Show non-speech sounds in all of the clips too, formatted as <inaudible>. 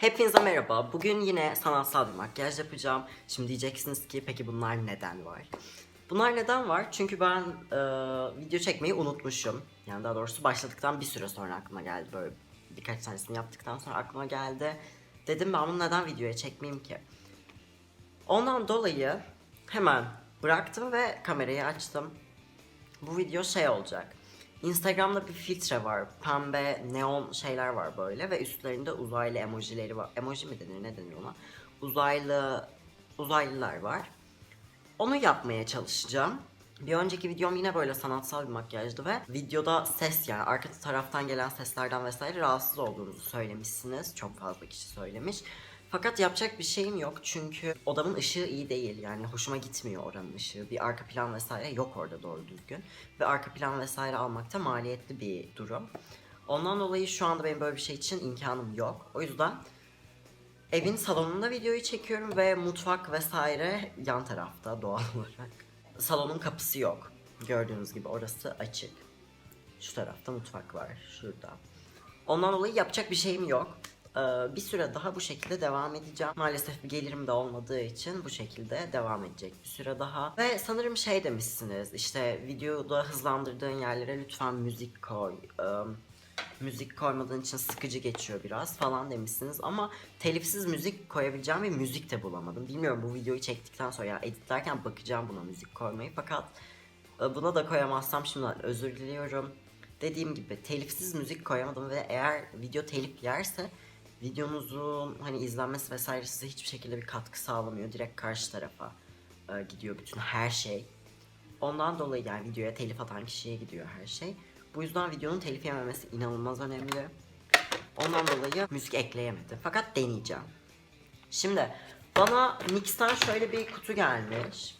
Hepinize merhaba. Bugün yine sanatsal bir makyaj yapacağım. Şimdi diyeceksiniz ki peki bunlar neden var? Bunlar neden var? Çünkü ben e, video çekmeyi unutmuşum. Yani daha doğrusu başladıktan bir süre sonra aklıma geldi. Böyle birkaç tanesini yaptıktan sonra aklıma geldi. Dedim ben bunu neden videoya çekmeyeyim ki? Ondan dolayı hemen bıraktım ve kamerayı açtım. Bu video şey olacak. Instagram'da bir filtre var. Pembe, neon şeyler var böyle ve üstlerinde uzaylı emojileri var. Emoji mi denir ne denir ona? Uzaylı uzaylılar var. Onu yapmaya çalışacağım. Bir önceki videom yine böyle sanatsal bir makyajdı ve videoda ses yani arka taraftan gelen seslerden vesaire rahatsız olduğunuzu söylemişsiniz. Çok fazla kişi söylemiş. Fakat yapacak bir şeyim yok çünkü odamın ışığı iyi değil yani hoşuma gitmiyor oranın ışığı. Bir arka plan vesaire yok orada doğru düzgün. Ve arka plan vesaire almakta maliyetli bir durum. Ondan dolayı şu anda benim böyle bir şey için imkanım yok. O yüzden evin salonunda videoyu çekiyorum ve mutfak vesaire yan tarafta doğal <laughs> olarak. Salonun kapısı yok. Gördüğünüz gibi orası açık. Şu tarafta mutfak var. Şurada. Ondan dolayı yapacak bir şeyim yok. Ee, bir süre daha bu şekilde devam edeceğim. Maalesef bir gelirim de olmadığı için bu şekilde devam edecek bir süre daha. Ve sanırım şey demişsiniz işte videoda hızlandırdığın yerlere lütfen müzik koy. Ee, müzik koymadığın için sıkıcı geçiyor biraz falan demişsiniz ama telifsiz müzik koyabileceğim bir müzik de bulamadım. Bilmiyorum bu videoyu çektikten sonra ya editlerken bakacağım buna müzik koymayı fakat e, buna da koyamazsam şimdiden özür diliyorum. Dediğim gibi telifsiz müzik koyamadım ve eğer video telif yerse videonuzun hani izlenmesi vesaire size hiçbir şekilde bir katkı sağlamıyor. Direkt karşı tarafa e, gidiyor bütün her şey. Ondan dolayı yani videoya telif atan kişiye gidiyor her şey. Bu yüzden videonun telif yememesi inanılmaz önemli. Ondan dolayı müzik ekleyemedim. Fakat deneyeceğim. Şimdi bana NYX'ten şöyle bir kutu gelmiş.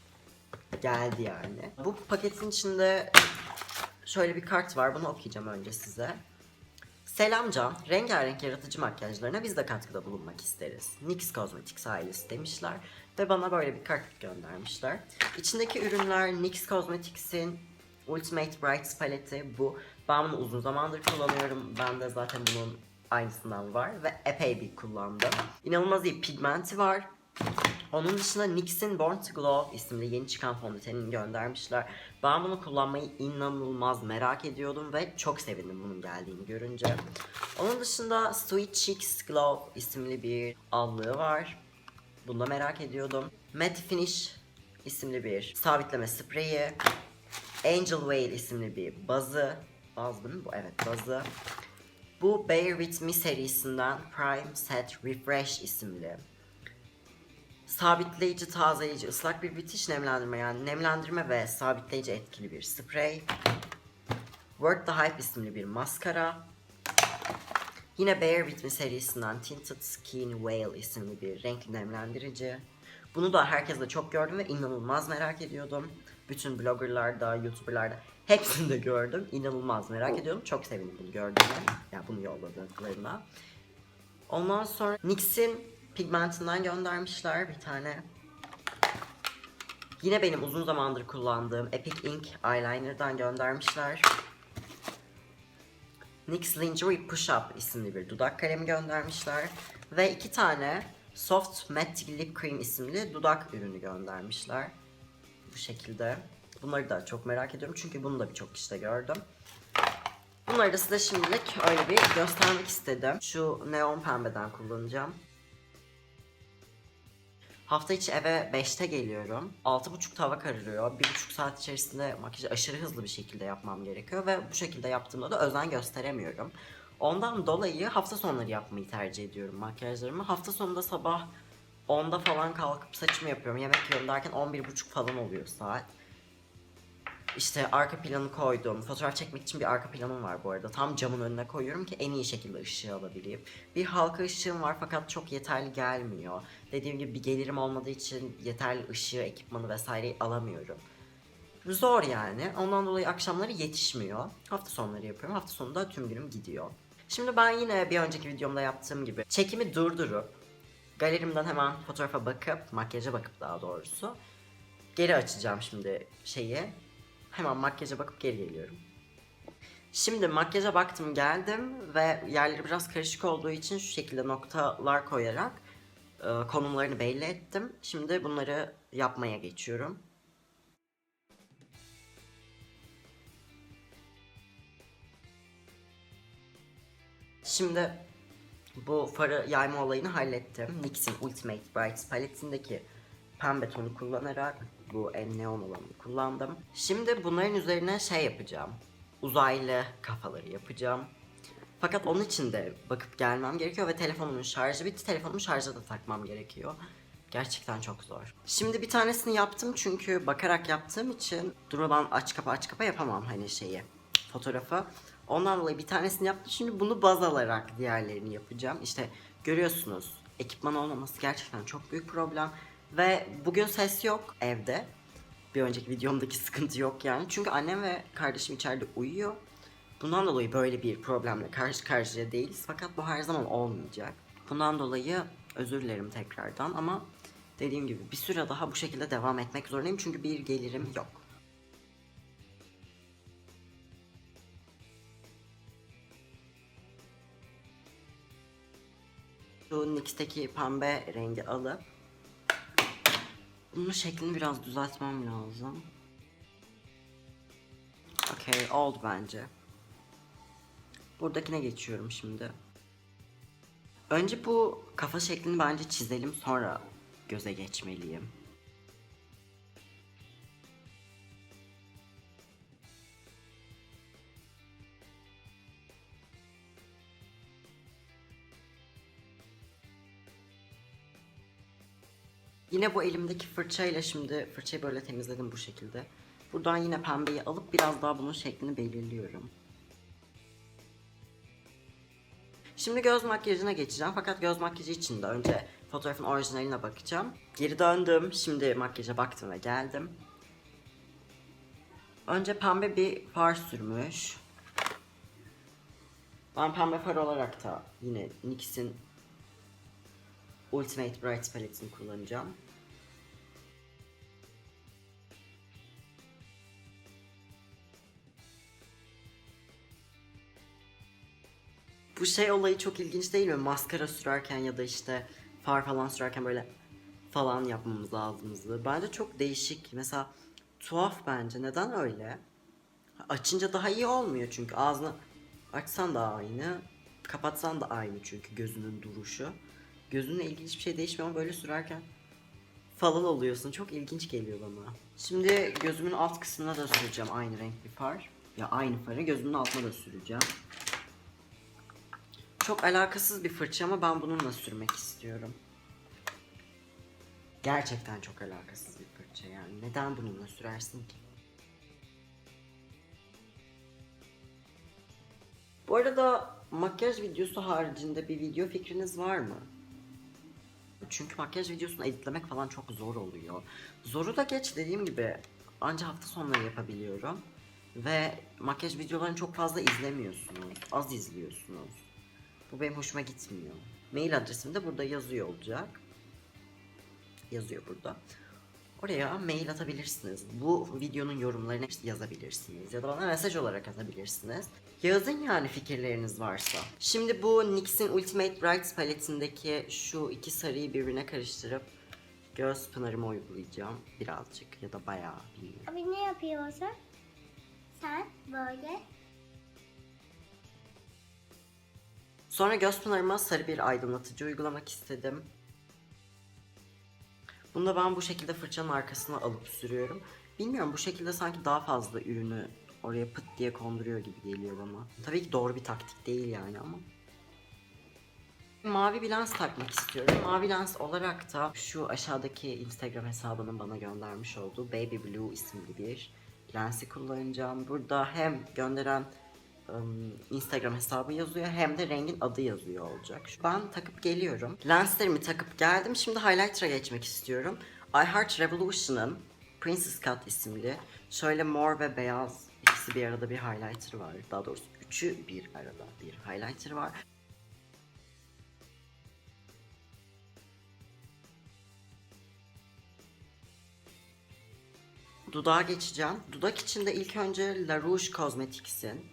Geldi yani. Bu paketin içinde şöyle bir kart var. Bunu okuyacağım önce size. Selam Can, rengarenk yaratıcı makyajlarına biz de katkıda bulunmak isteriz. NYX Cosmetics ailesi demişler ve bana böyle bir kart göndermişler. İçindeki ürünler NYX Cosmetics'in Ultimate Brights paleti bu. Ben bunu uzun zamandır kullanıyorum. Ben de zaten bunun aynısından var ve epey bir kullandım. İnanılmaz iyi pigmenti var. Onun dışında NYX'in Born to Glow isimli yeni çıkan fondötenini göndermişler. Ben bunu kullanmayı inanılmaz merak ediyordum ve çok sevindim bunun geldiğini görünce. Onun dışında Sweet Cheeks Glow isimli bir allığı var. Bunu da merak ediyordum. Matte Finish isimli bir sabitleme spreyi. Angel Whale isimli bir bazı. Baz mi bu? Evet bazı. Bu Bear With Me serisinden Prime Set Refresh isimli sabitleyici, tazeleyici, ıslak bir bitiş nemlendirme yani nemlendirme ve sabitleyici etkili bir sprey. Work the Hype isimli bir maskara. Yine Bear With serisinden Tinted Skin Whale isimli bir renkli nemlendirici. Bunu da herkesle çok gördüm ve inanılmaz merak ediyordum. Bütün bloggerlarda, youtuberlarda hepsinde gördüm. İnanılmaz merak ediyorum. Çok sevindim bunu gördüğüme. Yani bunu yolladıklarına. Ondan sonra NYX'in pigmentinden göndermişler bir tane. Yine benim uzun zamandır kullandığım Epic Ink Eyeliner'dan göndermişler. NYX Lingerie Push Up isimli bir dudak kalemi göndermişler. Ve iki tane Soft Matte Lip Cream isimli dudak ürünü göndermişler. Bu şekilde. Bunları da çok merak ediyorum çünkü bunu da birçok kişide gördüm. Bunları da size şimdilik öyle bir göstermek istedim. Şu neon pembeden kullanacağım. Hafta içi eve 5'te geliyorum. 6.30 hava kararıyor. 1.5 saat içerisinde makyajı aşırı hızlı bir şekilde yapmam gerekiyor ve bu şekilde yaptığımda da özen gösteremiyorum. Ondan dolayı hafta sonları yapmayı tercih ediyorum makyajlarımı. Hafta sonunda sabah 10'da falan kalkıp saçımı yapıyorum. Yemek yiyorum derken 11.30 falan oluyor saat. İşte arka planı koydum. Fotoğraf çekmek için bir arka planım var bu arada. Tam camın önüne koyuyorum ki en iyi şekilde ışığı alabileyim. Bir halka ışığım var fakat çok yeterli gelmiyor. Dediğim gibi bir gelirim olmadığı için yeterli ışığı, ekipmanı vesaireyi alamıyorum. Zor yani. Ondan dolayı akşamları yetişmiyor. Hafta sonları yapıyorum. Hafta sonunda tüm günüm gidiyor. Şimdi ben yine bir önceki videomda yaptığım gibi çekimi durdurup galerimden hemen fotoğrafa bakıp, makyaja bakıp daha doğrusu geri açacağım şimdi şeyi. Hemen makyaja bakıp geri geliyorum. Şimdi makyaja baktım geldim ve yerleri biraz karışık olduğu için şu şekilde noktalar koyarak e, konumlarını belli ettim. Şimdi bunları yapmaya geçiyorum. Şimdi bu farı yayma olayını hallettim. NYX'in Ultimate Brights paletindeki pembe tonu kullanarak bu en neon olanı kullandım. Şimdi bunların üzerine şey yapacağım. Uzaylı kafaları yapacağım. Fakat onun için de bakıp gelmem gerekiyor ve telefonumun şarjı bitti. Telefonumu şarja da takmam gerekiyor. Gerçekten çok zor. Şimdi bir tanesini yaptım çünkü bakarak yaptığım için durmadan aç kapa aç kapa yapamam hani şeyi fotoğrafı. Ondan dolayı bir tanesini yaptım. Şimdi bunu baz alarak diğerlerini yapacağım. İşte görüyorsunuz ekipman olmaması gerçekten çok büyük problem. Ve bugün ses yok evde. Bir önceki videomdaki sıkıntı yok yani. Çünkü annem ve kardeşim içeride uyuyor. Bundan dolayı böyle bir problemle karşı karşıya değiliz. Fakat bu her zaman olmayacak. Bundan dolayı özür dilerim tekrardan ama dediğim gibi bir süre daha bu şekilde devam etmek zorundayım. Çünkü bir gelirim yok. Şu NYX'teki pembe rengi alıp bunun şeklini biraz düzeltmem lazım. Okey oldu bence. Buradakine geçiyorum şimdi. Önce bu kafa şeklini bence çizelim sonra göze geçmeliyim. Yine bu elimdeki fırçayla şimdi fırçayı böyle temizledim bu şekilde. Buradan yine pembeyi alıp biraz daha bunun şeklini belirliyorum. Şimdi göz makyajına geçeceğim fakat göz makyajı için de önce fotoğrafın orijinaline bakacağım. Geri döndüm. Şimdi makyaja baktım ve geldim. Önce pembe bir far sürmüş. Ben pembe far olarak da yine NYX'in Ultimate Bright paletini kullanacağım. Bu şey olayı çok ilginç değil mi? Maskara sürerken ya da işte far falan sürerken böyle falan yapmamız lazımızı. Bence çok değişik. Mesela tuhaf bence. Neden öyle? Açınca daha iyi olmuyor çünkü ağzını açsan da aynı, kapatsan da aynı çünkü gözünün duruşu. Gözünle ilgili hiçbir şey değişmiyor ama böyle sürerken falan oluyorsun. Çok ilginç geliyor bana. Şimdi gözümün alt kısmına da süreceğim aynı renk bir far. Ya aynı farı gözümün altına da süreceğim. Çok alakasız bir fırça ama ben bununla sürmek istiyorum. Gerçekten çok alakasız bir fırça yani. Neden bununla sürersin ki? Bu arada makyaj videosu haricinde bir video fikriniz var mı? Çünkü makyaj videosunu editlemek falan çok zor oluyor. Zoru da geç dediğim gibi ancak hafta sonları yapabiliyorum. Ve makyaj videolarını çok fazla izlemiyorsunuz. Az izliyorsunuz. Bu benim hoşuma gitmiyor. Mail adresim de burada yazıyor olacak. Yazıyor burada. Oraya mail atabilirsiniz. Bu videonun yorumlarını yazabilirsiniz. Ya da bana mesaj olarak atabilirsiniz. Yazın yani fikirleriniz varsa. Şimdi bu NYX'in Ultimate Brights paletindeki şu iki sarıyı birbirine karıştırıp göz pınarıma uygulayacağım. Birazcık ya da bayağı bilmiyorum. Abi ne yapıyorsun? Sen böyle. Sonra göz pınarıma sarı bir aydınlatıcı uygulamak istedim. Bunu da ben bu şekilde fırçanın arkasına alıp sürüyorum. Bilmiyorum bu şekilde sanki daha fazla ürünü oraya pıt diye konduruyor gibi geliyor bana. Tabii ki doğru bir taktik değil yani ama. Mavi bir lens takmak istiyorum. Mavi lens olarak da şu aşağıdaki Instagram hesabının bana göndermiş olduğu Baby Blue isimli bir lensi kullanacağım. Burada hem gönderen ım, Instagram hesabı yazıyor hem de rengin adı yazıyor olacak. Ben takıp geliyorum. Lenslerimi takıp geldim. Şimdi highlighter'a geçmek istiyorum. I Heart Revolution'ın Princess Cut isimli şöyle mor ve beyaz ikisi bir arada bir highlighter var. Daha doğrusu üçü bir arada bir highlighter var. Dudağa geçeceğim. Dudak için de ilk önce La Rouge Cosmetics'in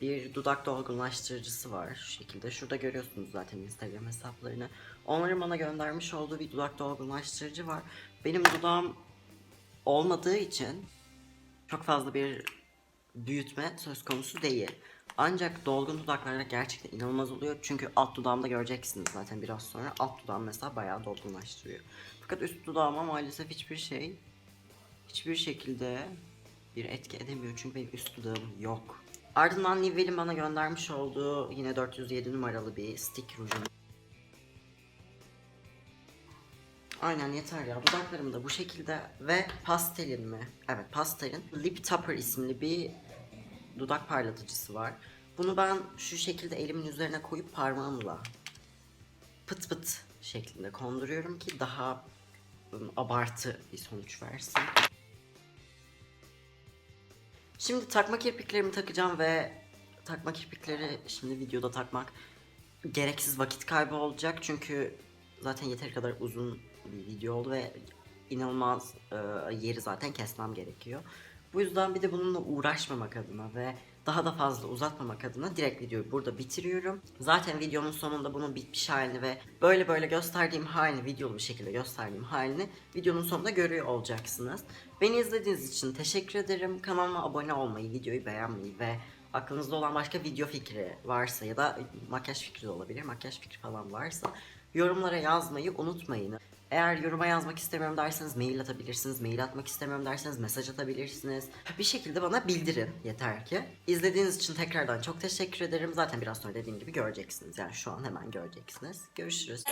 bir dudak dolgunlaştırıcısı var şu şekilde. Şurada görüyorsunuz zaten Instagram hesaplarını. Onların bana göndermiş olduğu bir dudak dolgunlaştırıcı var. Benim dudağım olmadığı için çok fazla bir büyütme söz konusu değil. Ancak dolgun dudaklarda gerçekten inanılmaz oluyor. Çünkü alt dudağımda göreceksiniz zaten biraz sonra. Alt dudağım mesela bayağı dolgunlaştırıyor. Fakat üst dudağıma maalesef hiçbir şey hiçbir şekilde bir etki edemiyor. Çünkü benim üst dudağım yok. Ardından Nivel'in bana göndermiş olduğu yine 407 numaralı bir stick rujum. Aynen yeter ya. Dudaklarım da bu şekilde ve pastelin mi? Evet pastelin Lip Topper isimli bir dudak parlatıcısı var. Bunu ben şu şekilde elimin üzerine koyup parmağımla pıt pıt şeklinde konduruyorum ki daha ım, abartı bir sonuç versin. Şimdi takma kirpiklerimi takacağım ve takma kirpikleri şimdi videoda takmak gereksiz vakit kaybı olacak çünkü zaten yeteri kadar uzun bir video oldu ve inanılmaz e, yeri zaten kesmem gerekiyor. Bu yüzden bir de bununla uğraşmamak adına ve daha da fazla uzatmamak adına direkt videoyu burada bitiriyorum. Zaten videonun sonunda bunun bitmiş halini ve böyle böyle gösterdiğim halini, videolu bir şekilde gösterdiğim halini videonun sonunda görüyor olacaksınız. Beni izlediğiniz için teşekkür ederim. Kanalıma abone olmayı, videoyu beğenmeyi ve aklınızda olan başka video fikri varsa ya da makyaj fikri de olabilir, makyaj fikri falan varsa yorumlara yazmayı unutmayın. Eğer yoruma yazmak istemiyorum derseniz mail atabilirsiniz. Mail atmak istemiyorum derseniz mesaj atabilirsiniz. Bir şekilde bana bildirin yeter ki. İzlediğiniz için tekrardan çok teşekkür ederim. Zaten biraz sonra dediğim gibi göreceksiniz. Yani şu an hemen göreceksiniz. Görüşürüz.